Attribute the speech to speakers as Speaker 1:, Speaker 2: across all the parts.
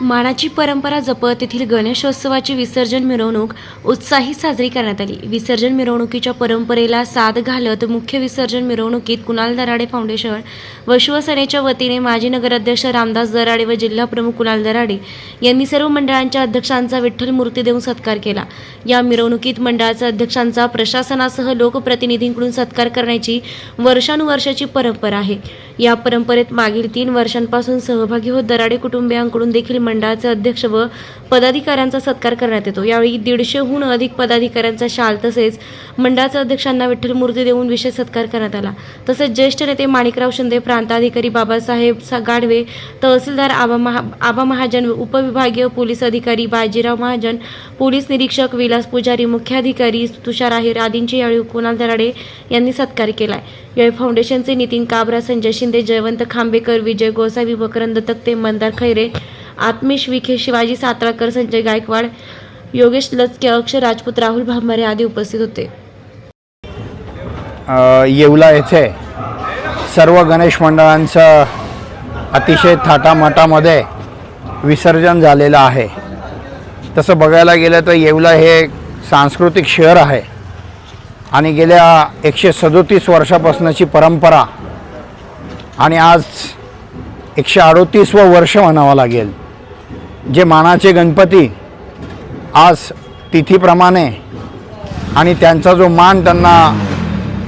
Speaker 1: मानाची परंपरा जपत येथील गणेशोत्सवाची विसर्जन मिरवणूक उत्साही साजरी करण्यात आली. विसर्जन मिरवणुकीच्या परंपरेला साथ घालत मुख्य विसर्जन मिरवणुकीत कुणाल दराडे फाउंडेशन व शिवसेनेच्या वतीने माजी नगराध्यक्ष रामदास दराडे व जिल्हा प्रमुख कुणाल दराडे यांनी सर्व मंडळांच्या अध्यक्षांचा विठ्ठल मूर्ती देऊन सत्कार केला. या मिरवणुकीत मंडळाच्या अध्यक्षांचा प्रशासनासह लोकप्रतिनिधींकडून सत्कार करण्याची वर्षानुवर्षाची परंपरा आहे. या परंपरेत मागील तीन वर्षांपासून सहभागी होत दराडे कुटुंबियांकडून देखील मंडळाचे अध्यक्ष व पदाधिकाऱ्यांचा सत्कार करण्यात येतो. यावेळी दीडशेहून अधिक पदाधिकाऱ्यांचा शाल तसेच मंडळाच्या अध्यक्षांना विठ्ठल मूर्ती देऊन विशेष सत्कार करण्यात आला. तसेच ज्येष्ठ नेते माणिकराव शिंदे प्रांताधिकारी बाबासाहेब गाढवे गाडवे तहसीलदार आबा महा आबा महाजन उपविभागीय पोलीस अधिकारी बाजीराव महाजन पोलीस निरीक्षक विलास पुजारी मुख्याधिकारी तुषार आहेर आदींची यावेळी कुणाल दराडे यांनी सत्कार केलाय. यावेळी फाउंडेशनचे नितीन काबरा संजय शिंदे जयवंत खांबेकर विजय गोसावी मकरंद तक्ते मंदार खैरे आत्मेश विखे शिवाजी सातळकर संजय गायकवाड योगेश लचके अक्षर राजपूत राहुल भांबारे आदी उपस्थित होते.
Speaker 2: येवला येथे सर्व गणेश मंडळांचं अतिशय थाटामाटामध्ये विसर्जन झालेलं आहे. तसं बघायला गेलं तर येवला हे सांस्कृतिक शहर आहे. आणि गेल्या एकशे सदोतीस वर्षापासूनची परंपरा आणि आज एकशे अडोतीसवं वर्ष म्हणावं लागेल. जे मानाचे गणपती आज तिथीप्रमाणे आणि त्यांचा जो मान त्यांना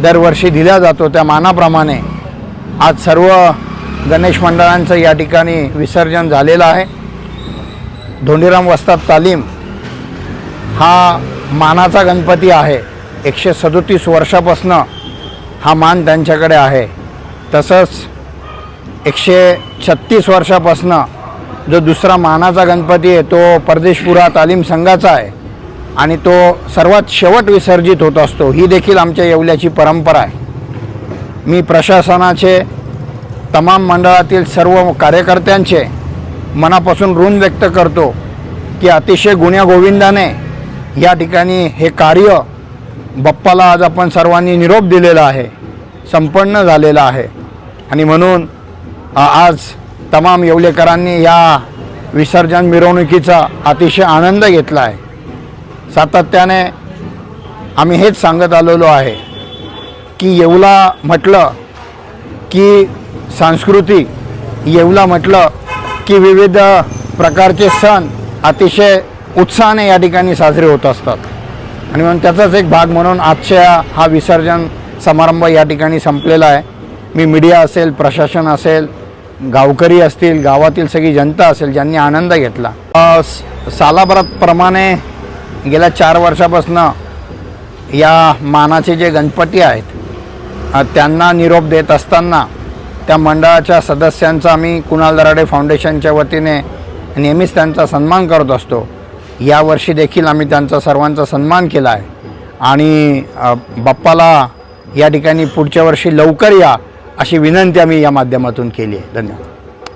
Speaker 2: दरवर्षी दिला जातो त्या मानाप्रमाणे आज सर्व गणेश मंडळांचं या ठिकाणी विसर्जन झालेलं आहे. धोंडीराम वस्ताद तालीम हा मानाचा गणपती आहे. एकशे सदोतीस वर्षापासनं हा मान त्यांच्याकडे आहे. तसंच एकशे छत्तीस वर्षापासनं जो दुसरा मानाचा गणपती आहे तो परदेशपुरा तालीम संघाचा आहे आणि तो सर्वात शेवट विसर्जित होत असतो. ही देखील आमच्या येवल्याची परंपरा आहे. मी प्रशासनाचे तमाम मंडळातील सर्व कार्यकर्त्यांचे मनापासून ऋण व्यक्त करतो की अतिशय गुण्यागोविंदाने या ठिकाणी हे कार्य बाप्पाला आज आपण सर्वांनी निरोप दिलेला आहे संपन्न झालेला आहे. आणि म्हणून आज तमाम येवलेकरांनी या विसर्जन मिरवणुकीचा अतिशय आनंद घेतला आहे. सातत्याने आम्ही हेच सांगत आलेलो आहे की येवला म्हटलं की संस्कृती येवला म्हटलं की विविध प्रकारचे सण अतिशय उत्साहाने या ठिकाणी साजरे होत असतात. आणि म्हणून त्याचाच एक भाग म्हणून आजच्या हा विसर्जन समारंभ या ठिकाणी संपलेला आहे. मी मीडिया असेल प्रशासन असेल गावकरी असतील गावातील सगळी जनता असेल ज्यांनी आनंद घेतला. सालाभराप्रमाणे गेल्या चार वर्षापासून या मानाचे जे गणपती आहेत त्यांना निरोप देत असताना त्या मंडळाच्या सदस्यांचा आम्ही कुणाल दराडे फाउंडेशनच्या वतीने नेहमीच त्यांचा सन्मान करत असतो. यावर्षी देखील आम्ही त्यांचा सर्वांचा सन्मान केला आहे. आणि बाप्पाला या ठिकाणी पुढच्या वर्षी लवकर या. अशी विनंती आम्ही या माध्यमातून केली आहे. धन्यवाद.